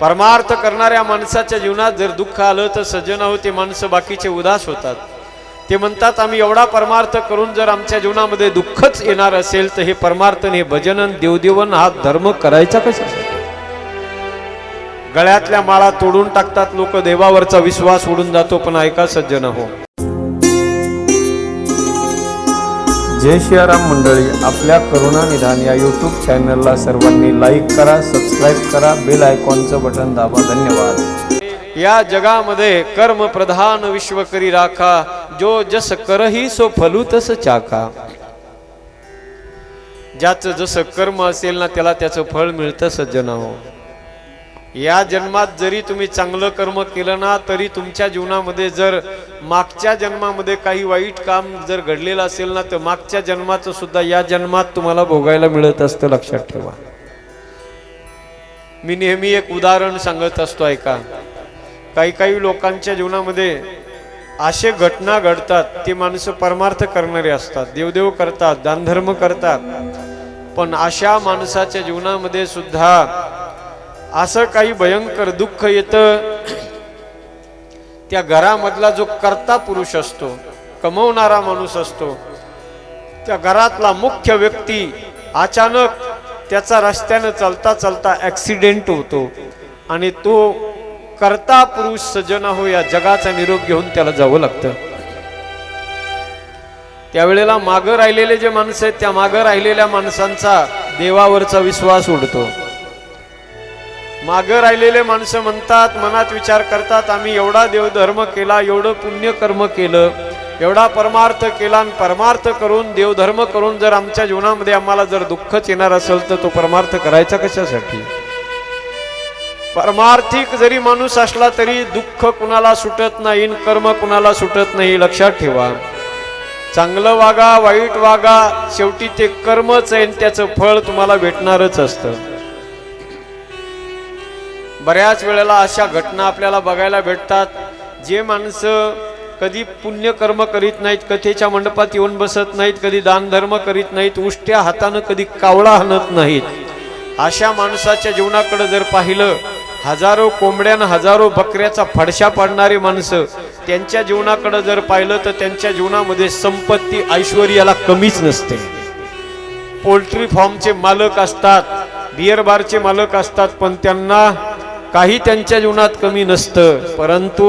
परमार्थ करणाऱ्या माणसाच्या जीवनात जर दुःख आलं तर सज्जन हो ते माणसं बाकीचे उदास होतात. ते म्हणतात आम्ही एवढा परमार्थ करून जर आमच्या जीवनामध्ये दुःखच येणार असेल तर हे परमार्थन हे भजनन देवदेवन हा धर्म करायचा कसा? गळ्यातल्या माळा तोडून टाकतात लोक देवावरचा विश्वास उडून जातो पण ऐका सज्जन हो जय सियाराम मंडळी आपल्या करुणा निधान या यूट्यूब चॅनलला सर्वांनी लाईक करा सबस्क्राईब करा बेल आयकॉनचं बटन दाबा. धन्यवाद. या जगामध्ये कर्म प्रधान विश्व करी राखा जो जस करही सो फलू तस चाका ज्याचं जसं कर्म असेल ना त्याला त्याचं फळ मिळतं सज्जन हो या जन्मात जरी तुम्ही चांगलं कर्म केलं ना तरी तुमच्या जीवनामध्ये जर मागच्या जन्मामध्ये काही वाईट काम जर घडलेलं असेल ना तर मागच्या जन्माचं सुद्धा या जन्मात तुम्हाला भोगायला मिळत असतं लक्षात ठेवा. मी नेहमी एक उदाहरण सांगत असतो ऐका. काही काही लोकांच्या जीवनामध्ये असे घटना घडतात ते माणसं परमार्थ करणारे असतात देवदेव करतात दानधर्म करतात. पण अशा माणसाच्या जीवनामध्ये सुद्धा असं काही भयंकर दुःख येतं त्या घरामधला जो कर्ता पुरुष असतो कमवणारा माणूस असतो त्या घरातला मुख्य व्यक्ती अचानक त्याचा रस्त्यानं चालता चालता ॲक्सिडेंट होतो आणि तो करता पुरुष सजना हो या जगाचा निरोप घेऊन त्याला जावं लागतं. त्यावेळेला मागं राहिलेले जे माणसं आहेत त्या मागं राहिलेल्या माणसांचा देवावरचा विश्वास उडतो. मागं राहिलेले माणसं म्हणतात मनात विचार करतात आम्ही एवढा देवधर्म केला एवढं पुण्यकर्म केलं एवढा परमार्थ केला आणि परमार्थ करून देवधर्म करून जर आमच्या जीवनामध्ये आम्हाला जर दुःखच येणार असेल तर तो परमार्थ करायचा कशासाठी? परमार्थिक जरी माणूस असला तरी दुःख कुणाला सुटत नाही कर्म कुणाला सुटत नाही लक्षात ठेवा. चांगलं वागा वाईट वागा शेवटी ते कर्मच आहे आणि त्याचं फळ तुम्हाला भेटणारच असतं. बऱ्याच वेळेला अशा घटना आपल्याला बघायला भेटतात. जे माणसं कधी पुण्यकर्म करीत नाहीत कथेच्या मंडपात येऊन बसत नाहीत कधी दानधर्म करीत नाहीत उष्ट्या हातानं कधी कावळा हाणत नाहीत. अशा माणसाच्या जीवनाकडे जर पाहिलं हजारो कोंबड्यानं हजारो बकऱ्याचा फडशा पाडणारी माणसं त्यांच्या जीवनाकडे जर पाहिलं तर त्यांच्या जीवनामध्ये संपत्ती ऐश्वर्याला कमीच नसते. पोल्ट्री फॉर्मचे मालक असतात बिअर बारचे मालक असतात पण त्यांना काही त्यांच्या जीवनात कमी नसतं परंतु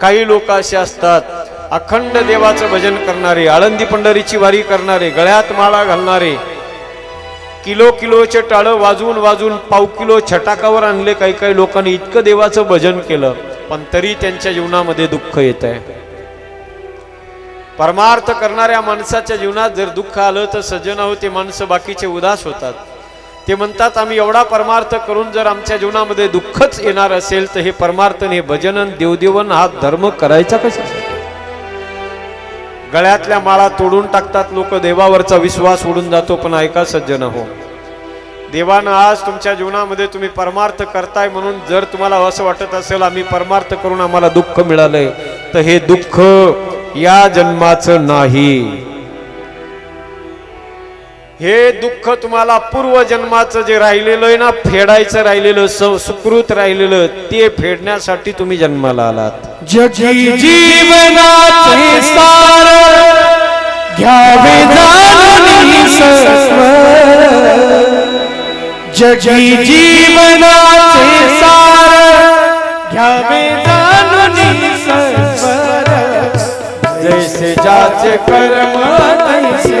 काही लोक असे असतात. अखंड देवाचं भजन करणारे आळंदी पंढरीची वारी करणारे गळ्यात माळा घालणारे किलो किलोचे टाळं वाजवून वाजवून पाव किलो छटाकावर आणले काही काही लोकांनी इतकं देवाचं भजन केलं पण तरी त्यांच्या जीवनामध्ये दुःख येत आहे. परमार्थ करणाऱ्या माणसाच्या जीवनात जर दुःख आलं तर सज्जन हो ते माणसं बाकीचे उदास होतात. ते म्हणतात आम्ही एवढा परमार्थ करून जर आमच्या जीवनामध्ये दुःखच येणार असेल तर हे परमार्थ हे भजनन देवदेवन हा धर्म करायचा कसा? गळ्यातल्या माळा तोडून टाकतात लोक देवावरचा विश्वास उडून जातो पण ऐका सज्जन हो देवानं आज तुमच्या जीवनामध्ये तुम्ही परमार्थ करताय म्हणून जर तुम्हाला असं वाटत असेल आम्ही परमार्थ करून आम्हाला दुःख मिळालंय तर हे दुःख या जन्माचं नाही. हे दुःख तुम्हाला पूर्वजन्माचं जे राहिलेलं आहे ना फेडायचं राहिलेलं स- सुकृत राहिलेलं ते फेडण्यासाठी तुम्ही जन्माला आलात. जगी जीवनाचे सार घ्यावे जाणून जैसे जाचे कर्म तैसे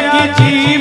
किसी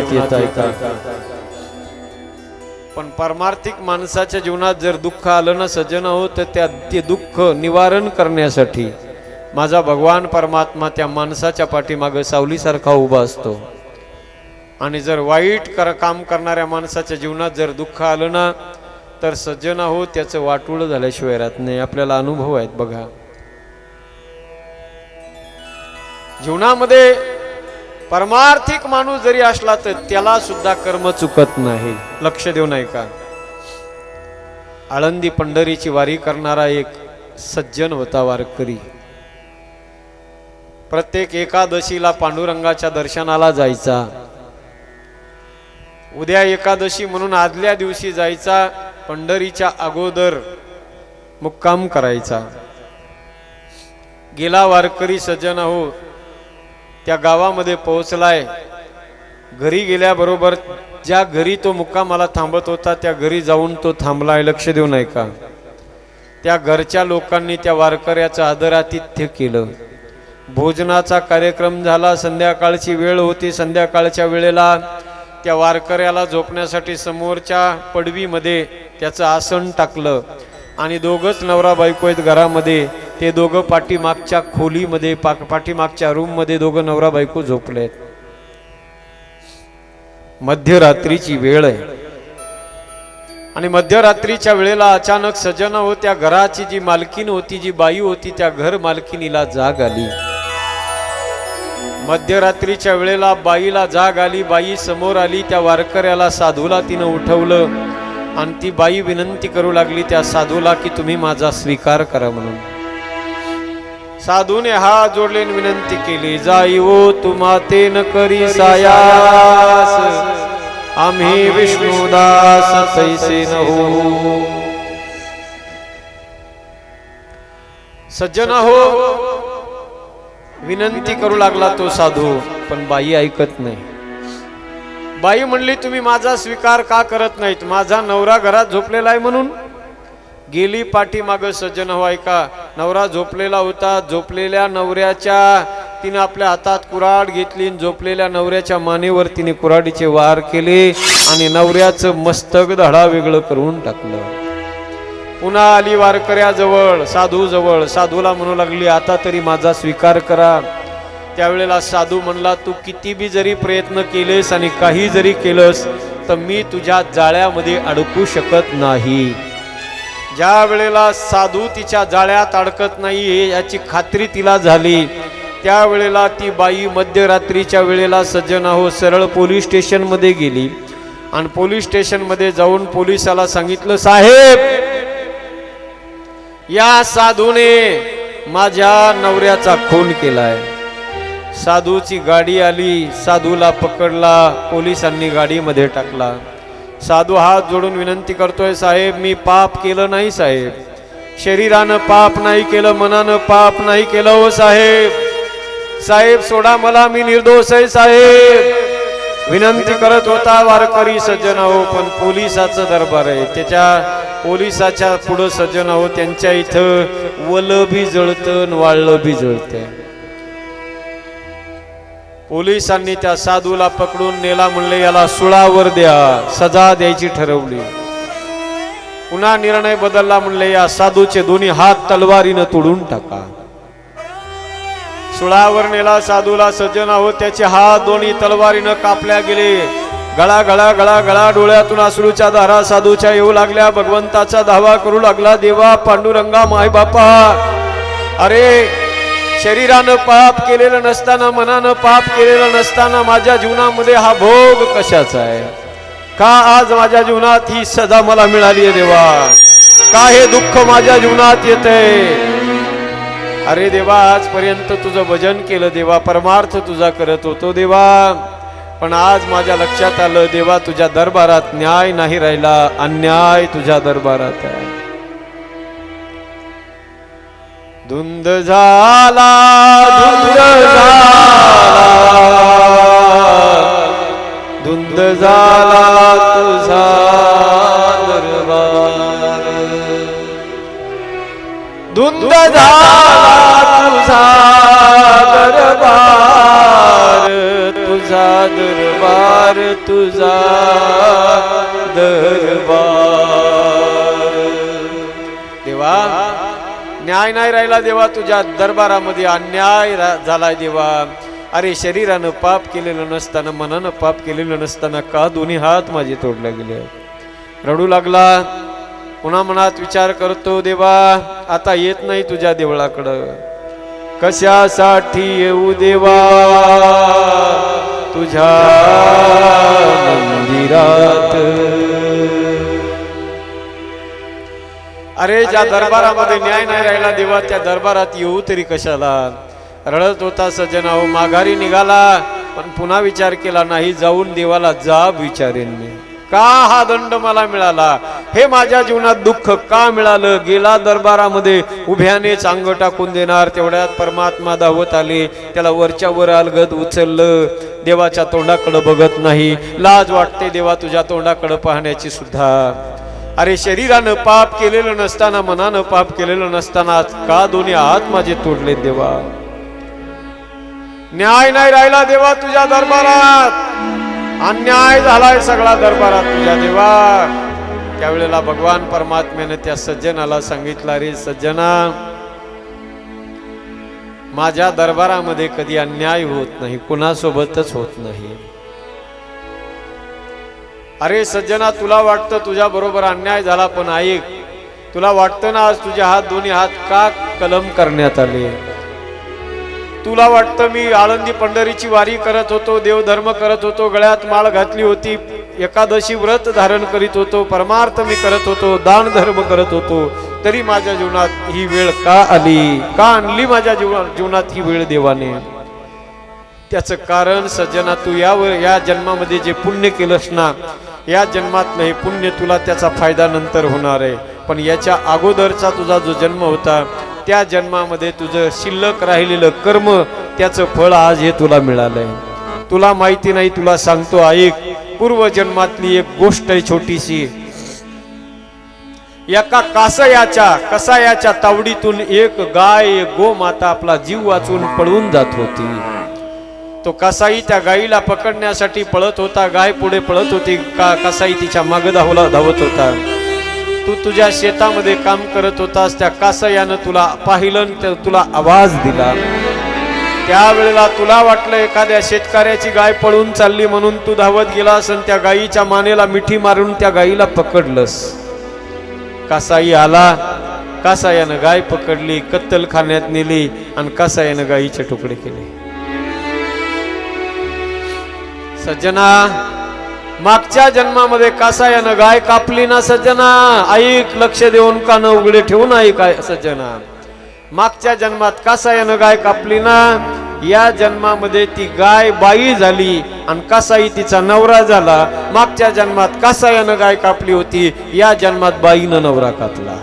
घेत आहे का पण परमार्थिक माणसाच्या जीवनात जर दुःख आलं ना सज्जन हो तर त्या ते दुःख निवारण करण्यासाठी माझा भगवान परमात्मा त्या माणसाच्या पाठीमागं सावलीसारखा उभा असतो. आणि जर वाईट कर काम करणाऱ्या माणसाच्या जीवनात जर दुःख आलं ना तर सज्जन हो त्याचं वाटूळ झाल्याशिवाय राहत नाही. आपल्याला अनुभव आहेत बघा. जीवनामध्ये परमार्थिक माणूस जरी असला तर त्याला सुद्धा कर्म चुकत नाही. लक्ष देऊ नाही का आळंदी पंढरीची वारी करणारा एक सज्जन होता वारकरी. प्रत्येक एकादशीला पांडुरंगाच्या दर्शनाला जायचा. उद्या एकादशी म्हणून आदल्या दिवशी जायचा पंढरीच्या अगोदर मुक्काम करायचा. गेला वारकरी सज्जन हो त्या गावामध्ये पोहोचलाय. घरी गेल्याबरोबर ज्या घरी तो मुक्कामाला थांबत होता त्या घरी जाऊन तो थांबलाय. लक्ष देऊ नये का? त्या घरच्या लोकांनी त्या वारकऱ्याचं आदरातिथ्य केलं. भोजनाचा कार्यक्रम झाला संध्याकाळची वेळ होती. संध्याकाळच्या वेळेला त्या वारकऱ्याला झोपण्यासाठी समोरच्या पडवीमध्ये त्याचं आसन टाकलं. आणि दोघंच नवरा बायको आहेत घरामध्ये. ते दोघं पाठीमागच्या खोलीमध्ये पाक पाठीमागच्या रूममध्ये दोघं नवरा बायको झोपले मध्यरात्रीची वेळ आहे. आणि मध्यरात्रीच्या वेळेला अचानक सजन हो त्या घराची जी मालकीन होती जी बाई होती त्या घर मालकिनीला जाग आली. मध्यरात्रीच्या वेळेला बाईला जाग आली बाई समोर आली त्या वारकऱ्याला साधूला तिनं उठवलं. आणि ती बाई विनंती करू लागली त्या साधूला की तुम्ही माझा स्वीकार करा म्हणून. साधूने हात जोडले विनंती केली जाई ओ तुम्हा ते न करी सायास. आम्ही विष्णुदास पैसे न हो सज्जन हो विनंती करू लागला तो साधू पण बाई ऐकत नाही. बाई म्हणली तुम्ही माझा स्वीकार का करत नाहीत? माझा नवरा घरात झोपलेला आहे म्हणून. गेली पाठीमाग सज्जन हो ऐका नवरा झोपलेला होता झोपलेल्या नवऱ्याच्या तिने आपल्या हातात कुराड घेतली आणि झोपलेल्या नवऱ्याच्या मानेवर तिने कुराडीचे वार केले आणि नवऱ्याचं मस्तक धडा वेगळं करून टाकलं. पुन्हा आली वारकऱ्याजवळ साधू जवळ साधूला म्हणू लागली आता तरी माझा स्वीकार करा. त्यावेळेला साधू म्हणला तू किती बी जरी प्रयत्न केलेस आणि काही जरी केलंस तर मी तुझ्या जाळ्यामध्ये अडकू शकत नाही. ज्या वेळेला साधू तिच्या जाळ्यात अडकत नाही हे याची खात्री तिला झाली. त्यावेळेला ती बाई मध्यरात्रीच्या वेळेला सज्जन हो सरळ पोलीस स्टेशनमध्ये गेली. आणि पोलीस स्टेशनमध्ये जाऊन पोलिसाला सांगितलं साहेब या साधूने माझ्या नवऱ्याचा खून केलाय. साधूची गाडी आली साधूला पकडला पोलिसांनी गाडीमध्ये टाकला. साधू हात जोडून विनंती करतोय साहेब मी पाप केलं नाही साहेब. शरीरानं पाप नाही केलं मनानं पाप नाही केलं हो साहेब. साहेब सोडा मला मी निर्दोष आहे साहेब. विनंती करत होता वारकरी सज्जन हो पण पोलिसाचं दरबार आहे. त्याच्या पोलिसाच्या पुढं सज्जन हो त्यांच्या इथं वल बी जळतं वाळलं बी जळतं पोलिसांनी त्या साधूला पकडून नेला म्हणले याला सुळावर द्या सजा द्यायची ठरवली. पुन्हा निर्णय बदलला म्हणले या साधूचे दोन्ही हात तलवारीनं तोडून टाका. सुळावर नेला साधूला सज्जन आहोत त्याचे हात दोन्ही तलवारीनं कापल्या गेले. गळा गळा गळा गळा डोळ्यातून आसरूच्या धारा साधूच्या येऊ लागल्या. भगवंताचा धावा करू लागला देवा पांडुरंगा माय बापा अरे शरीरानं पाप केलेलं नसताना मनानं पाप केलेलं नसताना माझ्या जीवनामध्ये हा भोग कशाचा आहे? का आज माझ्या जीवनात ही सजा मला मिळाली आहे देवा? का हे दुःख माझ्या जीवनात येते अरे देवा आजपर्यंत तुझं भजन केलं देवा परमार्थ तुझा करत होतो देवा. पण आज माझ्या लक्षात आलं देवा तुझ्या दरबारात न्याय नाही राहिला अन्याय तुझ्या दरबारात आहे. धुंद झाला धुंद झाला. धुंद झाला तुझा दरबार. धुंद झाला तुझा दरबार. तुझा दरबार तुझा दरबार. न्याय नाही राहिला देवा तुझ्या दरबारामध्ये अन्याय रा- झालाय देवा. अरे शरीरानं पाप केलेलं नसताना मनानं पाप केलेलं नसताना का दोन्ही हात माझे तोडले गेले? रडू लागला. पुन्हा मनात विचार करतो देवा आता येत नाही तुझ्या देवळाकडं. कशासाठी येऊ देवा? तुझ्या मंदिरात अरे ज्या दरबारामध्ये न्याय नाही राहिला देवा त्या दरबारात येऊ तरी कशाला? रडत होता सज्जना हो माघारी निघाला पण पुन्हा विचार केला नाही जाऊन देवाला जाब विचारेन मी. का हा दंड मला मिळाला? हे माझ्या जीवनात दुःख का मिळालं? गेला दरबारामध्ये उभ्याने चांग टाकून देणार तेवढ्यात परमात्मा धावत आले त्याला वरच्या वर अलगद उचललं. देवाच्या तोंडाकडे बघत नाही. लाज वाटते देवा तुझ्या तोंडाकडे पाहण्याची सुद्धा. अरे शरीरानं पाप केलेलं नसताना मनानं पाप केलेलं नसताना का दोन्ही हात माझे तोडले देवा? न्याय नाही राहिला देवा तुझ्या दरबारात. अन्याय झालाय सगळा दरबारात तुझ्या देवा. त्यावेळेला भगवान परमात्म्याने त्या सज्जनाला सांगितलं रे सज्जना माझ्या दरबारामध्ये कधी अन्याय होत नाही कुणासोबतच होत नाही. अरे सज्जना तुला वाटतं तुझ्या बरोबर अन्याय झाला पण ऐक तुला वाटतं ना आज तुझे हात दोन्ही हात का कलम करण्यात आले? तुला वाटतं मी आळंदी पंढरीची वारी करत होतो देवधर्म करत होतो गळ्यात माळ घातली होती एकादशी व्रत धारण करीत होतो परमार्थ मी करत होतो दान धर्म करत होतो तरी माझ्या जीवनात ही वेळ का आली? का आणली माझ्या जीवना जीवनात ही वेळ देवाने? त्याचं कारण सज्जना तू यावर या जन्मामध्ये जे पुण्य केलंस ना या जन्मातलं हे पुण्य तुला त्याचा फायदा नंतर होणार आहे. पण याच्या अगोदरचा तुझा जो जन्म होता त्या जन्मामध्ये तुझं शिल्लक राहिलेलं कर्म त्याचं फळ आज हे तुला मिळालंय. तुला माहिती नाही तुला सांगतो ऐक पूर्वजन्मातली एक गोष्ट आहे छोटीशी. एका कासयाच्या कसायाच्या तावडीतून एक गाय एक गोमाता आपला जीव वाचून पळून जात होती. तो कसाई त्या गाईला पकडण्यासाठी पळत होता. गाय पुढे पळत होती. का कसाई तिच्या माग धावला धावत होता. तू तुझ्या शेतामध्ये काम करत होतास. त्या कासायानं तुला पाहिलं तर तुला आवाज दिला. त्यावेळेला तुला वाटलं एखाद्या शेतकऱ्याची गाय पळून चालली म्हणून तू धावत गेलास आणि त्या गायीच्या मानेला मिठी मारून त्या गायीला पकडलंस. कासाई आला. कासायानं गाय पकडली कत्तलखान्यात नेली आणि कासायानं गायीचे तुकडे केले. सज्जना मागच्या जन्मामध्ये कासा यानं गाय कापली ना सज्जना? ऐक लक्ष देऊन कान उघडे ठेवून ऐक सज्जना. मागच्या जन्मात कासा यानं गाय कापली ना? या जन्मामध्ये ती गाय बाई झाली आणि कासाई तिचा नवरा झाला. मागच्या जन्मात कासा यानं गाय कापली होती. या जन्मात बाईनं नवरा कापला.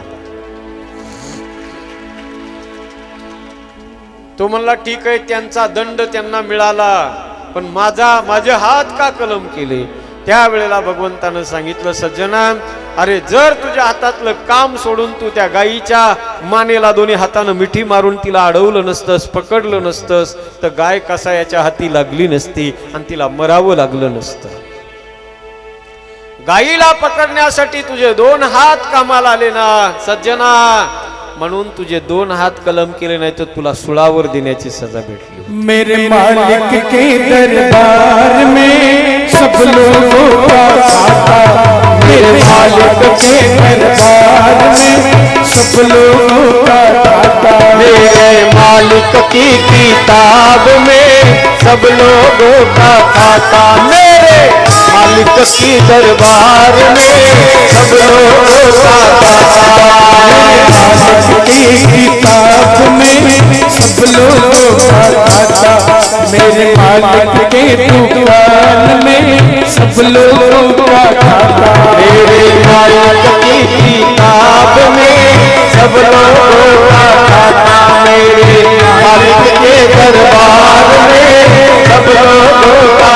तो म्हणला ठीक आहे त्यांचा दंड त्यांना मिळाला. पण माझा माझे हात का कलम केले? त्यावेळेला भगवंतानं सांगितलं सज्जना अरे जर तुझ्या हातातलं काम सोडून तू त्या गायीच्या मानेला दोन्ही हातानं मिठी मारून तिला अडवलं नसतंस पकडलं नसतंस तर गाय कसा याच्या हाती लागली नसती आणि तिला मरावं लागलं नसतं. गायीला पकडण्यासाठी तुझे दोन हात कामाला आले ना सज्जना. म्हणून तुझे दोन हात कलम केले नाही तर तुला सुळावर देण्याची सजा भेटली. मेरे मालिक के दरबार में सब लोगों का खाता मेरे मालिक के दरबार में सब लोगों का खाता मेरे मालिक की किताब में सब लोगों का खाता आपसी दरबार में सब लोगों में सब लोगों मेरे मालिक के दुकान में सब लोगों का दाता मेरे मालिक की किताब में सब लोगों का दाता मेरे मालिक के दरबार में सब लोगों का